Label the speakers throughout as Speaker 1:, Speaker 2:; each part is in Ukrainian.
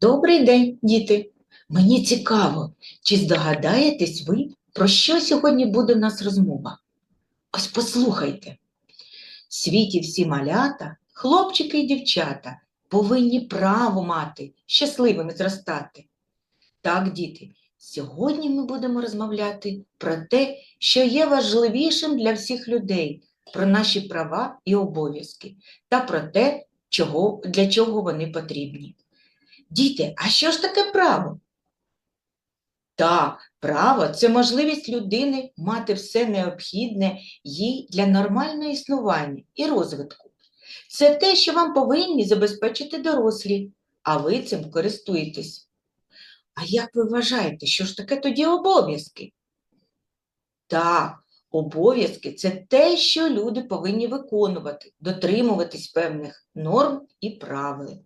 Speaker 1: Добрий день, діти! Мені цікаво, чи здогадаєтесь ви, про що сьогодні буде в нас розмова? Ось послухайте. В світі всі малята, хлопчики і дівчата повинні право мати, щасливими зростати. Так, діти, сьогодні ми будемо розмовляти про те, що є важливішим для всіх людей, про наші права і обов'язки та про те, чого, для чого вони потрібні. Діти, а що ж таке право? Так, право це можливість людини мати все необхідне їй для нормального існування і розвитку. Це те, що вам повинні забезпечити дорослі, а ви цим користуєтесь. А як ви вважаєте, що ж таке тоді обов'язки? Так, обов'язки це те, що люди повинні виконувати, дотримуватись певних норм і правил.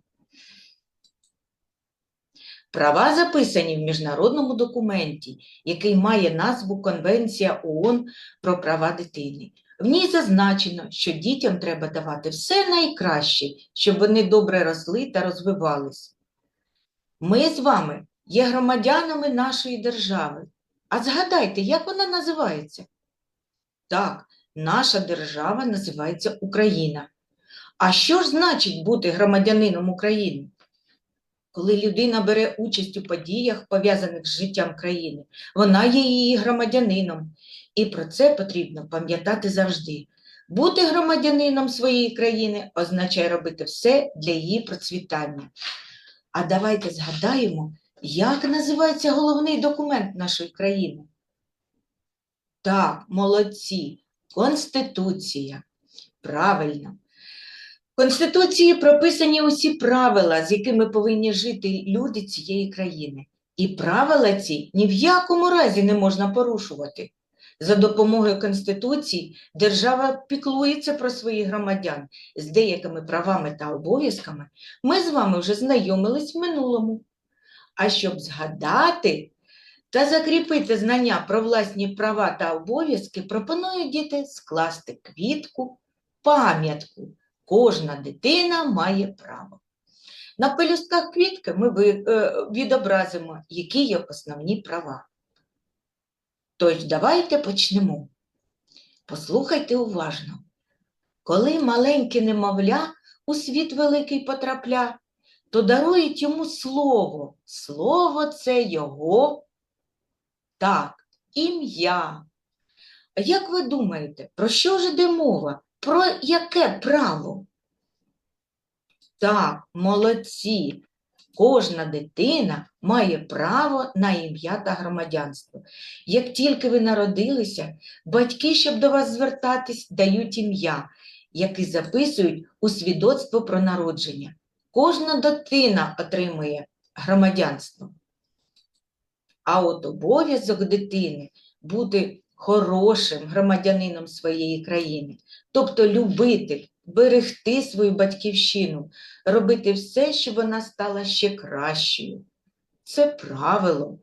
Speaker 1: Права записані в міжнародному документі, який має назву Конвенція ООН про права дитини. В ній зазначено, що дітям треба давати все найкраще, щоб вони добре росли та розвивались. Ми з вами є громадянами нашої держави. А згадайте, як вона називається? Так, наша держава називається Україна. А що ж значить бути громадянином України? Коли людина бере участь у подіях, пов'язаних з життям країни, вона є її громадянином. І про це потрібно пам'ятати завжди. Бути громадянином своєї країни означає робити все для її процвітання. А давайте згадаємо, як називається головний документ нашої країни. Так, молодці, Конституція. Правильно. Конституції прописані усі правила, з якими повинні жити люди цієї країни. І правила ці ні в якому разі не можна порушувати. За допомогою Конституції держава піклується про своїх громадян з деякими правами та обов'язками. Ми з вами вже знайомились в минулому. А щоб згадати та закріпити знання про власні права та обов'язки, пропоную діти скласти квітку, пам'ятку. Кожна дитина має право. На пелюстках квітки ми е, відобразимо, які є основні права. Тож давайте почнемо. Послухайте уважно. Коли маленьке немовля у світ великий потрапля, то дарують йому слово. Слово це його так, ім'я. А як ви думаєте, про що ж іде мова? Про яке право? Так, молодці. Кожна дитина має право на ім'я та громадянство. Як тільки ви народилися, батьки, щоб до вас звертатись, дають ім'я, яке записують у свідоцтво про народження. Кожна дитина отримує громадянство. А от обов'язок дитини бути хорошим громадянином своєї країни, тобто любити, берегти свою батьківщину, робити все, щоб вона стала ще кращою. Це правило.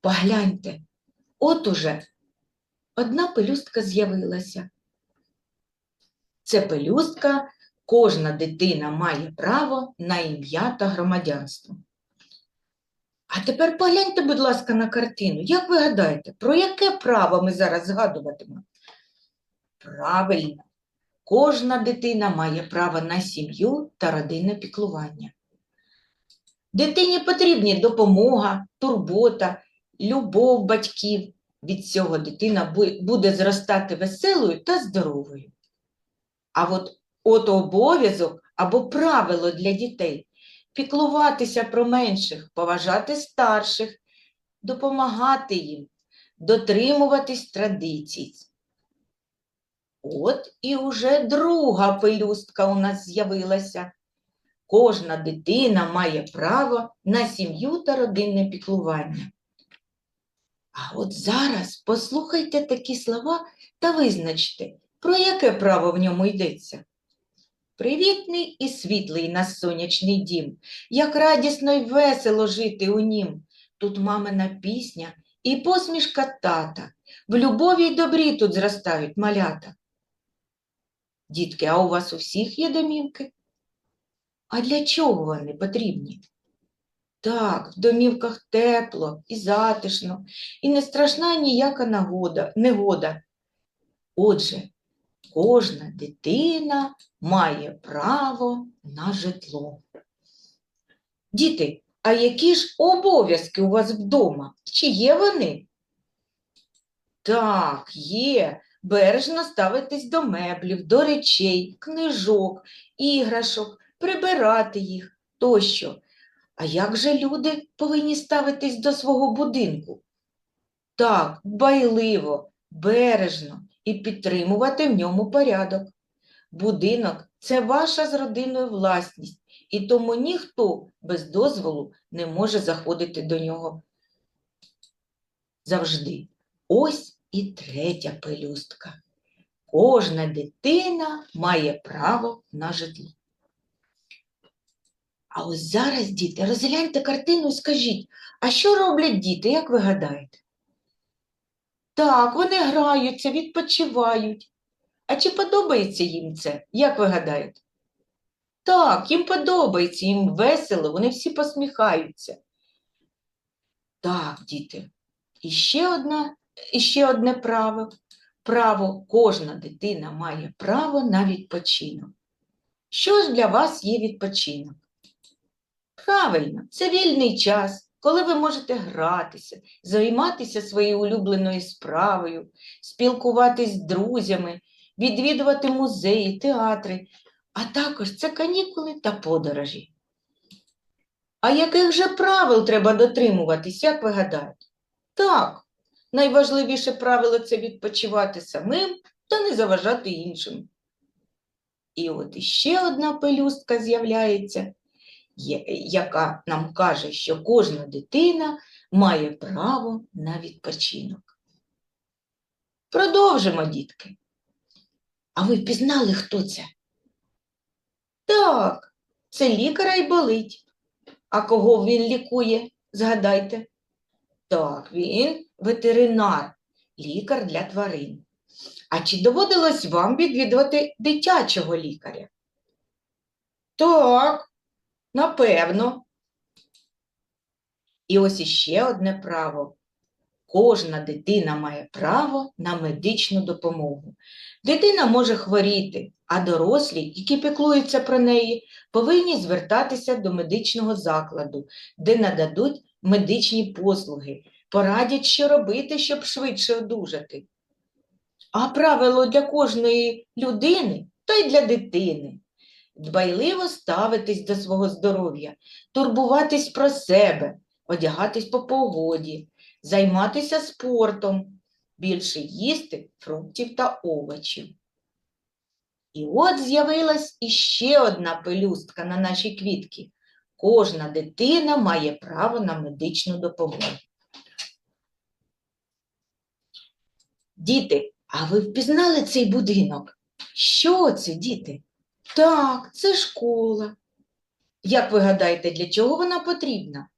Speaker 1: Погляньте, от уже одна пелюстка з'явилася. Це пелюстка, кожна дитина має право на ім'я та громадянство. А тепер погляньте, будь ласка, на картину. Як ви гадаєте, про яке право ми зараз згадуватимемо? Правильно, кожна дитина має право на сім'ю та родинне піклування. Дитині потрібні допомога, турбота, любов батьків. Від цього дитина буде зростати веселою та здоровою. А от, от обов'язок або правило для дітей піклуватися про менших, поважати старших, допомагати їм, дотримуватись традицій. От і уже друга пелюстка у нас з'явилася. Кожна дитина має право на сім'ю та родинне піклування. А от зараз послухайте такі слова та визначте, про яке право в ньому йдеться. Привітний і світлий нас сонячний дім, як радісно й весело жити у нім. Тут мамина пісня і посмішка тата, в любові й добрі тут зростають малята. Дітки, а у вас у всіх є домівки? А для чого вони потрібні? Так, в домівках тепло і затишно, і не страшна ніяка нагода, негода. Отже, кожна дитина має право на житло. Діти, а які ж обов'язки у вас вдома? Чи є вони? Так, є. Бережно ставитись до меблів, до речей, книжок, іграшок, прибирати їх тощо. А як же люди повинні ставитись до свого будинку? Так, дбайливо, бережно і підтримувати в ньому порядок. Будинок це ваша з родиною власність, і тому ніхто без дозволу не може заходити до нього завжди. Ось і третя пелюстка. Кожна дитина має право на житло. А ось зараз, діти, розгляньте картину і скажіть, а що роблять діти, як ви гадаєте? Так, вони граються, відпочивають. А чи подобається їм це, як ви гадаєте? Так, їм подобається, їм весело, вони всі посміхаються. Так, діти, і ще одна, і ще одне право. Право, кожна дитина має право на відпочинок. Що ж для вас є відпочинок? Правильно, це вільний час, коли ви можете гратися, займатися своєю улюбленою справою, спілкуватись з друзями, відвідувати музеї, театри, а також це канікули та подорожі. А яких же правил треба дотримуватись, як ви гадаєте? Так, найважливіше правило це відпочивати самим та не заважати іншим. І от іще одна пелюстка з'являється, яка нам каже, що кожна дитина має право на відпочинок. Продовжимо, дітки. А ви впізнали, хто це? Так, це лікар і болить. А кого він лікує? Згадайте. Так, він ветеринар, лікар для тварин. А чи доводилось вам відвідувати дитячого лікаря? Так, напевно. І ось іще одне право. Кожна дитина має право на медичну допомогу. Дитина може хворіти, а дорослі, які піклуються про неї, повинні звертатися до медичного закладу, де нададуть медичні послуги, порадять, що робити, щоб швидше одужати. А правило для кожної людини, то й для дитини. Дбайливо ставитись до свого здоров'я, турбуватись про себе, одягатись по погоді, займатися спортом, більше їсти фруктів та овочів. І от з'явилась іще одна пелюстка на нашій квітці. Кожна дитина має право на медичну допомогу. Діти, а ви впізнали цей будинок? Що це, діти? Так, це школа. Як ви гадаєте, для чого вона потрібна?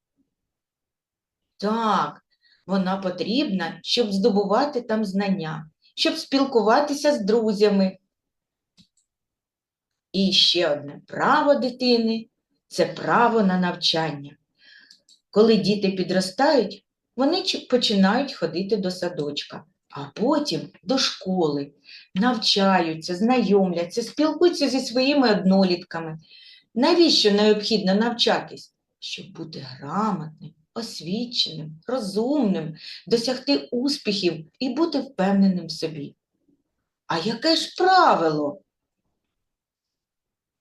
Speaker 1: Так, вона потрібна, щоб здобувати там знання, щоб спілкуватися з друзями. І ще одне право дитини це право на навчання. Коли діти підростають, вони починають ходити до садочка, а потім до школи, навчаються, знайомляться, спілкуються зі своїми однолітками. Навіщо необхідно навчатись? Щоб бути грамотним, освіченим, розумним, досягти успіхів і бути впевненим в собі. А яке ж правило?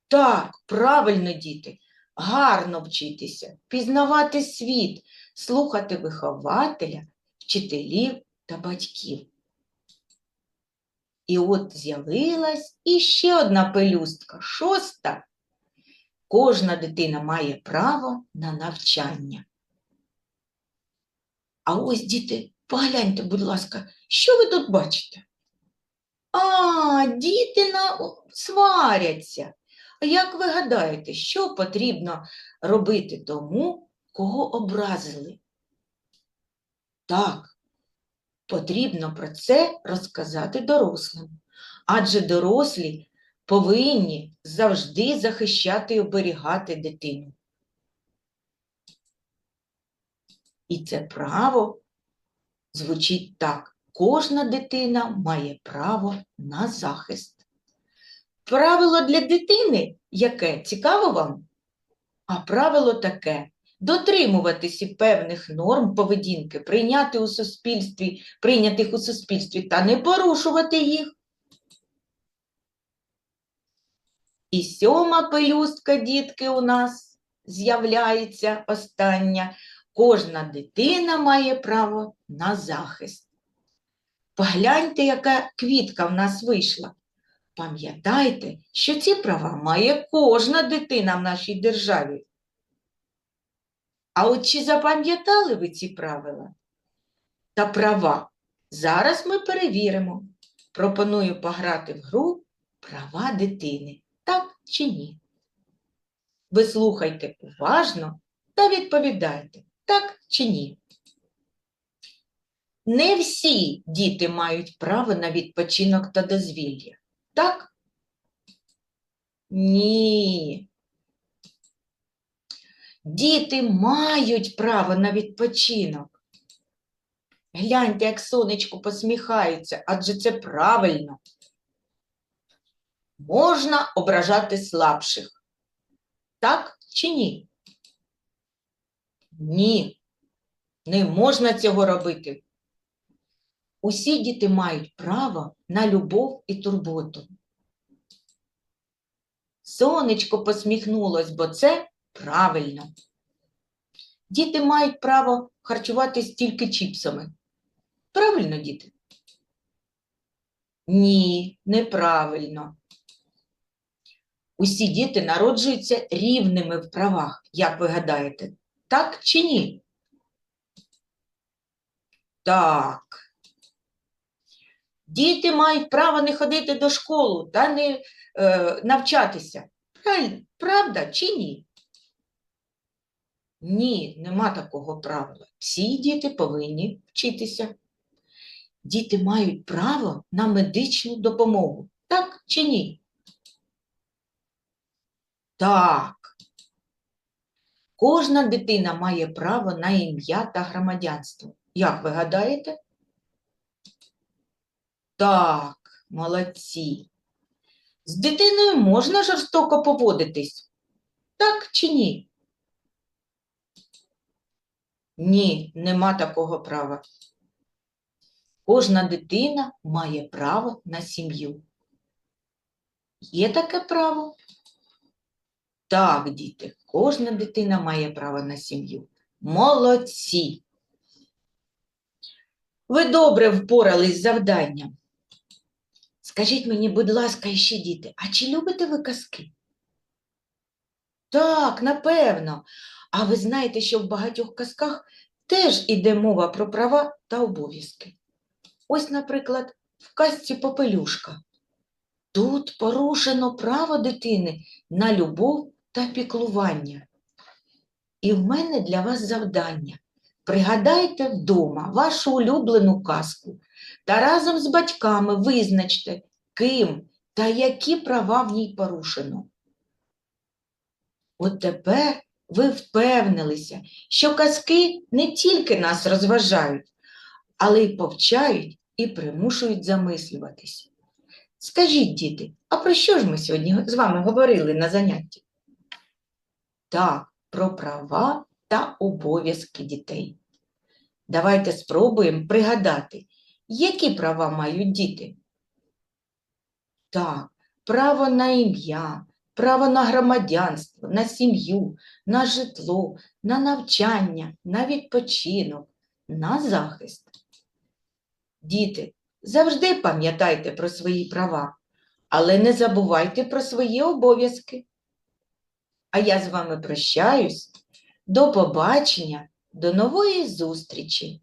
Speaker 1: Так, правильно, діти, гарно вчитися, пізнавати світ, слухати вихователя, вчителів та батьків. І от з'явилась іще одна пелюстка, шоста. Кожна дитина має право на навчання. А ось, діти, погляньте, будь ласка, що ви тут бачите? А, діти на... сваряться. А як ви гадаєте, що потрібно робити тому, кого образили? Так, потрібно про це розказати дорослим, адже дорослі повинні завжди захищати і оберігати дитину. І це право звучить так: кожна дитина має право на захист. Правило для дитини яке? Цікаво вам? А правило таке: дотримуватися певних норм поведінки, прийняти у суспільстві, прийнятих у суспільстві та не порушувати їх. І сьома пелюстка, дітки, у нас з'являється остання. Кожна дитина має право на захист. Погляньте, яка квітка в нас вийшла. Пам'ятайте, що ці права має кожна дитина в нашій державі. А от чи запам'ятали ви ці правила та права? Зараз ми перевіримо. Пропоную пограти в гру права дитини. Так чи ні? Ви слухайте уважно та відповідайте, так чи ні. Не всі діти мають право на відпочинок та дозвілля. Так? Ні. Діти мають право на відпочинок. Гляньте, як сонечко посміхається, адже це правильно. Можна ображати слабших. Так чи ні? Ні. Не можна цього робити. Усі діти мають право на любов і турботу. Сонечко посміхнулось, бо це правильно. Діти мають право харчуватись тільки чіпсами. Правильно, діти? Ні, неправильно. Усі діти народжуються рівними в правах, як ви гадаєте, так чи ні? Так. Діти мають право не ходити до школи та не е, навчатися. Правильно? Правда чи ні? Ні, нема такого правила. Всі діти повинні вчитися. Діти мають право на медичну допомогу. Так чи ні? Так. Кожна дитина має право на ім'я та громадянство. Як ви гадаєте? Так, молодці. З дитиною можна жорстоко поводитись? Так чи ні? Ні, нема такого права. Кожна дитина має право на сім'ю. Є таке право? Так, діти, кожна дитина має право на сім'ю. Молодці! Ви добре впорались з завданням. Скажіть мені, будь ласка, іще діти, а чи любите ви казки? Так, напевно. А ви знаєте, що в багатьох казках теж іде мова про права та обов'язки. Ось, наприклад, в казці Попелюшка. Тут порушено право дитини на любов та піклування. І в мене для вас завдання. Пригадайте вдома вашу улюблену казку та разом з батьками визначте, ким та які права в ній порушено. От тепер ви впевнилися, що казки не тільки нас розважають, але й повчають і примушують замислюватись. Скажіть, діти, а про що ж ми сьогодні з вами говорили на занятті? Так, про права та обов'язки дітей. Давайте спробуємо пригадати, які права мають діти. Так, право на ім'я, право на громадянство, на сім'ю, на житло, на навчання, на відпочинок, на захист. Діти, завжди пам'ятайте про свої права, але не забувайте про свої обов'язки. А я з вами прощаюсь. До побачення, до нової зустрічі!